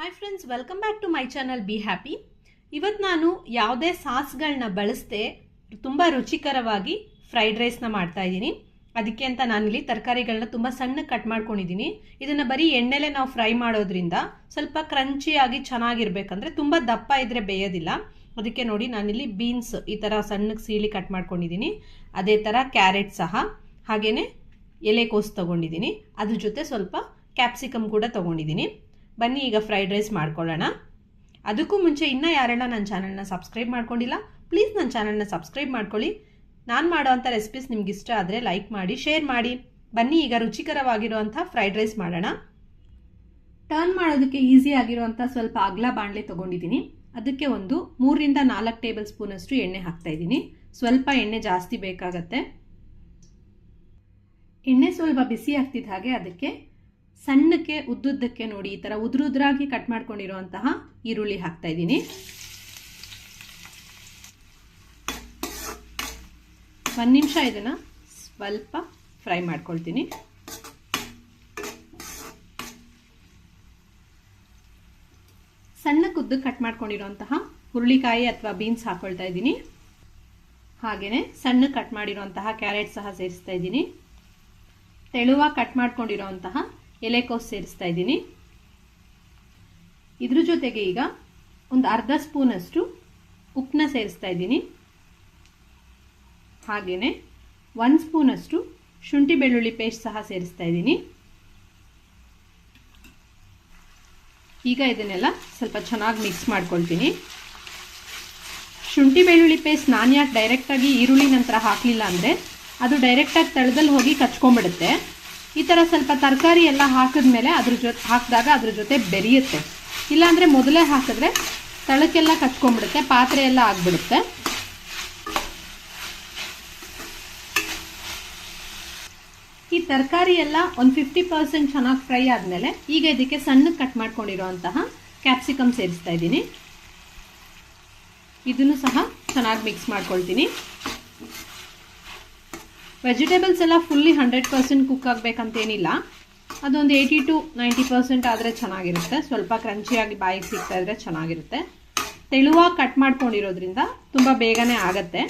Hi friends welcome back to my channel be happy ಇವತ್ತು ನಾನು ಯಾವುದೇ ಸಾಸ್ಗಳನ್ನ ಬಳಸದೆ ತುಂಬ ರುಚಿಕರವಾಗಿ ಫ್ರೈಡ್ ರೈಸ್ನ ಮಾಡ್ತಾ ಇದ್ದೀನಿ. ಅದಕ್ಕೆ ಅಂತ ನಾನಿಲ್ಲಿ ತರಕಾರಿಗಳನ್ನ ತುಂಬ ಸಣ್ಣ ಕಟ್ ಮಾಡ್ಕೊಂಡಿದ್ದೀನಿ. ಇದನ್ನು ಬರೀ ಎಣ್ಣೆಲೆ ನಾವು ಫ್ರೈ ಮಾಡೋದ್ರಿಂದ ಸ್ವಲ್ಪ ಕ್ರಂಚಿಯಾಗಿ ಚೆನ್ನಾಗಿರ್ಬೇಕಂದ್ರೆ ತುಂಬ ದಪ್ಪ ಇದ್ರೆ ಬೇಯೋದಿಲ್ಲ. ಅದಕ್ಕೆ ನೋಡಿ ನಾನಿಲ್ಲಿ ಬೀನ್ಸ್ ಈ ಥರ ಸಣ್ಣಗೆ ಸೀಳಿ ಕಟ್ ಮಾಡ್ಕೊಂಡಿದ್ದೀನಿ. ಅದೇ ಥರ ಕ್ಯಾರೆಟ್ ಸಹ. ಹಾಗೆಯೇ ಎಲೆಕೋಸು ತೊಗೊಂಡಿದ್ದೀನಿ. ಅದ್ರ ಜೊತೆ ಸ್ವಲ್ಪ ಕ್ಯಾಪ್ಸಿಕಮ್ ಕೂಡ ತೊಗೊಂಡಿದ್ದೀನಿ. ಬನ್ನಿ, ಈಗ ಫ್ರೈಡ್ ರೈಸ್ ಮಾಡ್ಕೊಳ್ಳೋಣ. ಅದಕ್ಕೂ ಮುಂಚೆ ಇನ್ನೂ ಯಾರೆಲ್ಲ ನನ್ನ ಚಾನಲ್ನ ಸಬ್ಸ್ಕ್ರೈಬ್ ಮಾಡ್ಕೊಂಡಿಲ್ಲ ಪ್ಲೀಸ್ ನನ್ನ ಚಾನಲ್ನ ಸಬ್ಸ್ಕ್ರೈಬ್ ಮಾಡ್ಕೊಳ್ಳಿ. ನಾನು ಮಾಡೋವಂಥ ರೆಸಿಪೀಸ್ ನಿಮ್ಗೆ ಇಷ್ಟ ಆದರೆ ಲೈಕ್ ಮಾಡಿ ಶೇರ್ ಮಾಡಿ. ಬನ್ನಿ, ಈಗ ರುಚಿಕರವಾಗಿರುವಂಥ ಫ್ರೈಡ್ ರೈಸ್ ಮಾಡೋಣ. ಟರ್ನ್ ಮಾಡೋದಕ್ಕೆ ಈಸಿ ಆಗಿರುವಂಥ ಸ್ವಲ್ಪ ಅಗ್ಲ ಬಾಣಲೆ ತೊಗೊಂಡಿದ್ದೀನಿ. ಅದಕ್ಕೆ ಒಂದು ಮೂರರಿಂದ ನಾಲ್ಕು ಟೇಬಲ್ ಸ್ಪೂನಷ್ಟು ಎಣ್ಣೆ ಹಾಕ್ತಾ ಇದ್ದೀನಿ. ಸ್ವಲ್ಪ ಎಣ್ಣೆ ಜಾಸ್ತಿ ಬೇಕಾಗತ್ತೆ. ಎಣ್ಣೆ ಸ್ವಲ್ಪ ಬಿಸಿ ಆಗ್ತಿದ್ದ ಹಾಗೆ ಅದಕ್ಕೆ ಸಣ್ಣಕ್ಕೆ ಉದ್ದುದ್ದಕ್ಕೆ ನೋಡಿ ಈ ಥರ ಉದ್ರುದ್ರಾಗಿ ಕಟ್ ಮಾಡ್ಕೊಂಡಿರುವಂತಹ ಈರುಳ್ಳಿ ಹಾಕ್ತಾ ಇದ್ದೀನಿ. ಒಂದು ನಿಮಿಷ ಇದನ್ನು ಸ್ವಲ್ಪ ಫ್ರೈ ಮಾಡ್ಕೊಳ್ತೀನಿ. ಸಣ್ಣ ಕುದ್ದು ಕಟ್ ಮಾಡ್ಕೊಂಡಿರುವಂತಹ ಹುರುಳಿಕಾಯಿ ಅಥವಾ ಬೀನ್ಸ್ ಹಾಕೊಳ್ತಾ ಇದ್ದೀನಿ. ಹಾಗೆಯೇ ಸಣ್ಣ ಕಟ್ ಮಾಡಿರುವಂತಹ ಕ್ಯಾರೆಟ್ ಸಹ ಸೇರಿಸ್ತಾ ಇದ್ದೀನಿ. ತೆಳುವಾಗಿ ಕಟ್ ಮಾಡ್ಕೊಂಡಿರೋಂತಹ ಎಲೆಕೋಸು ಸೇರಿಸ್ತಾ ಇದ್ದೀನಿ. ಇದ್ರ ಜೊತೆಗೆ ಈಗ ಒಂದು ಅರ್ಧ ಸ್ಪೂನಷ್ಟು ಉಪ್ಪನ್ನ ಸೇರಿಸ್ತಾ ಇದ್ದೀನಿ. ಹಾಗೆಯೇ ಒಂದು ಸ್ಪೂನಷ್ಟು ಶುಂಠಿ ಬೆಳ್ಳುಳ್ಳಿ ಪೇಸ್ಟ್ ಸಹ ಸೇರಿಸ್ತಾ ಇದ್ದೀನಿ. ಈಗ ಇದನ್ನೆಲ್ಲ ಸ್ವಲ್ಪ ಚೆನ್ನಾಗಿ ಮಿಕ್ಸ್ ಮಾಡ್ಕೊಳ್ತೀನಿ. ಶುಂಠಿ ಬೆಳ್ಳುಳ್ಳಿ ಪೇಸ್ಟ್ ನಾನು ಯಾಕೆ ಡೈರೆಕ್ಟಾಗಿ ಈರುಳ್ಳಿ ನಂತರ ಹಾಕಲಿಲ್ಲ ಅಂದರೆ ಅದು ಡೈರೆಕ್ಟಾಗಿ ತಳದಲ್ಲಿ ಹೋಗಿ ಕಚ್ಕೊಂಡ್ಬಿಡುತ್ತೆ. ಈ ಥರ ಸ್ವಲ್ಪ ತರಕಾರಿ ಎಲ್ಲ ಹಾಕಿದ್ಮೇಲೆ ಅದ್ರ ಜೊತೆ ಹಾಕಿದಾಗ ಅದ್ರ ಜೊತೆ ಬೆರೆಯುತ್ತೆ. ಇಲ್ಲಾಂದರೆ ಮೊದಲೇ ಹಾಕಿದ್ರೆ ತಳಕ್ಕೆಲ್ಲ ಕಚ್ಕೊಂಡ್ಬಿಡುತ್ತೆ, ಪಾತ್ರೆ ಎಲ್ಲ ಆಗ್ಬಿಡುತ್ತೆ. ಈ ತರಕಾರಿ ಎಲ್ಲ ಒಂದು ಫಿಫ್ಟಿ ಪರ್ಸೆಂಟ್ ಚೆನ್ನಾಗಿ ಫ್ರೈ ಆದಮೇಲೆ ಈಗ ಇದಕ್ಕೆ ಸಣ್ಣಗೆ ಕಟ್ ಮಾಡ್ಕೊಂಡಿರೋಂತಹ ಕ್ಯಾಪ್ಸಿಕಮ್ ಸೇರಿಸ್ತಾ ಇದ್ದೀನಿ. ಇದನ್ನು ಸಹ ಚೆನ್ನಾಗಿ ಮಿಕ್ಸ್ ಮಾಡ್ಕೊಳ್ತೀನಿ. ವೆಜಿಟೇಬಲ್ಸ್ ಎಲ್ಲ ಫುಲ್ಲಿ ಹಂಡ್ರೆಡ್ ಪರ್ಸೆಂಟ್ ಕುಕ್ ಆಗಬೇಕಂತೇನಿಲ್ಲ. ಅದೊಂದು ಏಯ್ಟಿ ಟು ನೈಂಟಿ ಪರ್ಸೆಂಟ್ ಆದರೆ ಚೆನ್ನಾಗಿರುತ್ತೆ. ಸ್ವಲ್ಪ ಕ್ರಂಚಿಯಾಗಿ ಬಾಯಿಗೆ ಸಿಗ್ತಾ ಇದ್ರೆ ಚೆನ್ನಾಗಿರುತ್ತೆ. ತೆಳುವಾಗಿ ಕಟ್ ಮಾಡ್ಕೊಂಡಿರೋದ್ರಿಂದ ತುಂಬ ಬೇಗನೆ ಆಗತ್ತೆ.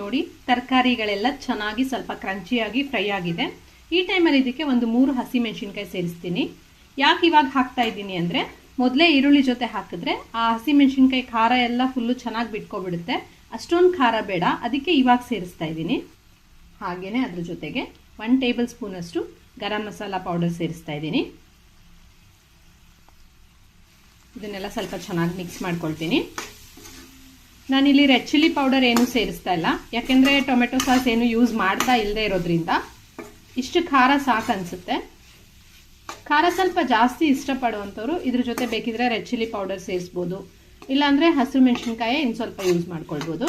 ನೋಡಿ, ತರಕಾರಿಗಳೆಲ್ಲ ಚೆನ್ನಾಗಿ ಸ್ವಲ್ಪ ಕ್ರಂಚಿಯಾಗಿ ಫ್ರೈ ಆಗಿದೆ. ಈ ಟೈಮಲ್ಲಿ ಇದಕ್ಕೆ ಒಂದು ಮೂರು ಹಸಿ ಮೆಣಸಿನ್ಕಾಯಿ ಸೇರಿಸ್ತೀನಿ. ಯಾಕೆ ಇವಾಗ ಹಾಕ್ತಾ ಇದ್ದೀನಿ ಅಂದರೆ ಮೊದಲೇ ಈರುಳ್ಳಿ ಜೊತೆ ಹಾಕಿದ್ರೆ ಆ ಹಸಿ ಮೆಣಸಿನ್ಕಾಯಿ ಖಾರ ಎಲ್ಲ ಫುಲ್ಲು ಚೆನ್ನಾಗಿ ಬಿಟ್ಕೊಬಿಡುತ್ತೆ. ಅಷ್ಟೊಂದು ಖಾರ ಬೇಡ. ಅದಕ್ಕೆ ಇವಾಗ ಸೇರಿಸ್ತಾ ಇದ್ದೀನಿ. ಹಾಗೆಯೇ ಅದ್ರ ಜೊತೆಗೆ ಒನ್ ಟೇಬಲ್ ಸ್ಪೂನಷ್ಟು ಗರಂ ಮಸಾಲ ಪೌಡರ್ ಸೇರಿಸ್ತಾ ಇದ್ದೀನಿ. ಇದನ್ನೆಲ್ಲ ಸ್ವಲ್ಪ ಚೆನ್ನಾಗಿ ಮಿಕ್ಸ್ ಮಾಡ್ಕೊಳ್ತೀನಿ. ನಾನಿಲ್ಲಿ ರೆಡ್ ಚಿಲ್ಲಿ ಪೌಡರ್ ಏನು ಸೇರಿಸ್ತಾ ಇಲ್ಲ. ಯಾಕೆಂದರೆ ಟೊಮೆಟೊ ಸಾಸ್ ಏನು ಯೂಸ್ ಮಾಡ್ತಾ ಇಲ್ಲದೆ ಇರೋದ್ರಿಂದ ಇಷ್ಟು ಖಾರ ಸಾಕು ಅನಿಸುತ್ತೆ. ಖಾರ ಸ್ವಲ್ಪ ಜಾಸ್ತಿ ಇಷ್ಟಪಡುವಂಥವ್ರು ಇದ್ರ ಜೊತೆ ಬೇಕಿದ್ರೆ ರೆಡ್ ಚಿಲ್ಲಿ ಪೌಡರ್ ಸೇರಿಸ್ಬೋದು. ಇಲ್ಲಾಂದರೆ ಹಸಿರು ಮೆಣಸಿನ್ಕಾಯಿ ಇನ್ನು ಸ್ವಲ್ಪ ಯೂಸ್ ಮಾಡ್ಕೊಳ್ಬೋದು.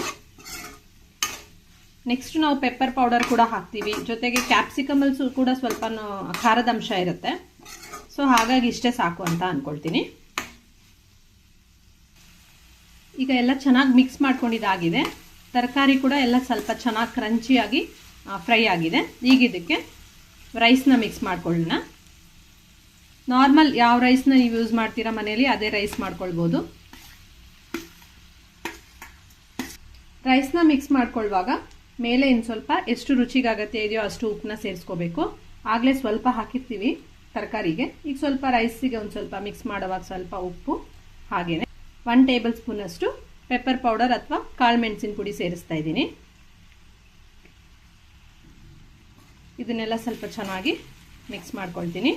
ನೆಕ್ಸ್ಟ್ ನಾವು ಪೆಪ್ಪರ್ ಪೌಡರ್ ಕೂಡ ಹಾಕ್ತೀವಿ. ಜೊತೆಗೆ ಕ್ಯಾಪ್ಸಿಕಮಲ್ಸು ಕೂಡ ಸ್ವಲ್ಪ ಖಾರದ ಅಂಶ ಇರುತ್ತೆ. ಸೊ ಹಾಗಾಗಿ ಇಷ್ಟೇ ಸಾಕು ಅಂತ ಅಂದ್ಕೊಳ್ತೀನಿ ಈಗ ಎಲ್ಲ ಚೆನ್ನಾಗಿ ಮಿಕ್ಸ್ ಮಾಡ್ಕೊಂಡಿದ್ದಾಗಿದೆ ತರಕಾರಿ ಕೂಡ ಎಲ್ಲ ಸ್ವಲ್ಪ ಚೆನ್ನಾಗಿ ಕ್ರಂಚಿಯಾಗಿ ಫ್ರೈ ಆಗಿದೆ. ಈಗ ಇದಕ್ಕೆ ರೈಸ್ನ ಮಿಕ್ಸ್ ಮಾಡ್ಕೊಳ್ಳೋಣ. ನಾರ್ಮಲ್ ಯಾವ ರೈಸ್ನ ನೀವು ಯೂಸ್ ಮಾಡ್ತೀರಾ ಮನೇಲಿ ಅದೇ ರೈಸ್ ಮಾಡ್ಕೊಳ್ಬೋದು. ರೈಸ್ನ ಮಿಕ್ಸ್ ಮಾಡ್ಕೊಳ್ಳುವಾಗ ಮೇಲೆ ಇನ್ನು ಸ್ವಲ್ಪ ಎಷ್ಟು ರುಚಿಗೆ ಅಗತ್ಯ ಇದೆಯೋ ಅಷ್ಟು ಉಪ್ಪನ್ನ ಸೇರಿಸ್ಕೋಬೇಕು. ಆಗಲೇ ಸ್ವಲ್ಪ ಹಾಕಿರ್ತೀವಿ ತರಕಾರಿಗೆ. ಈಗ ಸ್ವಲ್ಪ ರೈಸಿಗೆ ಒಂದು ಸ್ವಲ್ಪ ಮಿಕ್ಸ್ ಮಾಡುವಾಗ ಸ್ವಲ್ಪ ಉಪ್ಪು ಹಾಗೆಯೇ ಒನ್ ಟೇಬಲ್ ಸ್ಪೂನಷ್ಟು ಪೆಪ್ಪರ್ ಪೌಡರ್ ಅಥವಾ ಕಾಳು ಮೆಣಸಿನ ಪುಡಿ ಸೇರಿಸ್ತಾ ಇದ್ದೀನಿ. ಇದನ್ನೆಲ್ಲ ಸ್ವಲ್ಪ ಚೆನ್ನಾಗಿ ಮಿಕ್ಸ್ ಮಾಡ್ಕೊಳ್ತೀನಿ.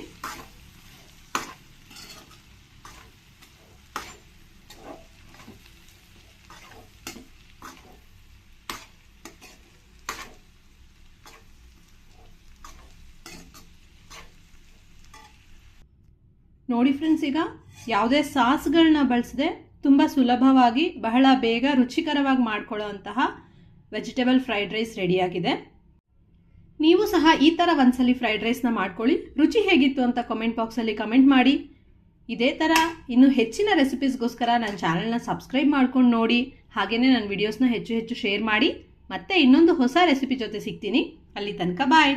ನೋಡಿ ಫ್ರೆಂಡ್ಸ್ ಈಗ ಯಾವುದೇ ಸಾಸ್ಗಳನ್ನ ಬಳಸದೆ ತುಂಬ ಸುಲಭವಾಗಿ ಬಹಳ ಬೇಗ ರುಚಿಕರವಾಗಿ ಮಾಡ್ಕೊಳ್ಳೋ ಅಂತಹ ವೆಜಿಟೇಬಲ್ ಫ್ರೈಡ್ ರೈಸ್ ರೆಡಿಯಾಗಿದೆ ನೀವು ಸಹ ಈ ಥರ ಒಂದ್ಸಲಿ ಫ್ರೈಡ್ ರೈಸ್ನ ಮಾಡ್ಕೊಳ್ಳಿ. ರುಚಿ ಹೇಗಿತ್ತು ಅಂತ ಕಮೆಂಟ್ ಬಾಕ್ಸಲ್ಲಿ ಕಮೆಂಟ್ ಮಾಡಿ. ಇದೇ ಥರ ಇನ್ನು ಹೆಚ್ಚಿನ ರೆಸಿಪೀಸ್ಗೋಸ್ಕರ ನನ್ನ ಚಾನಲ್ನ ಸಬ್ಸ್ಕ್ರೈಬ್ ಮಾಡ್ಕೊಂಡು ನೋಡಿ. ಹಾಗೆಯೇ ನನ್ನ ವಿಡಿಯೋಸ್ನ ಹೆಚ್ಚು ಹೆಚ್ಚು ಶೇರ್ ಮಾಡಿ. ಮತ್ತೆ ಇನ್ನೊಂದು ಹೊಸ ರೆಸಿಪಿ ಜೊತೆ ಸಿಗ್ತೀನಿ. ಅಲ್ಲಿ ತನಕ ಬಾಯ್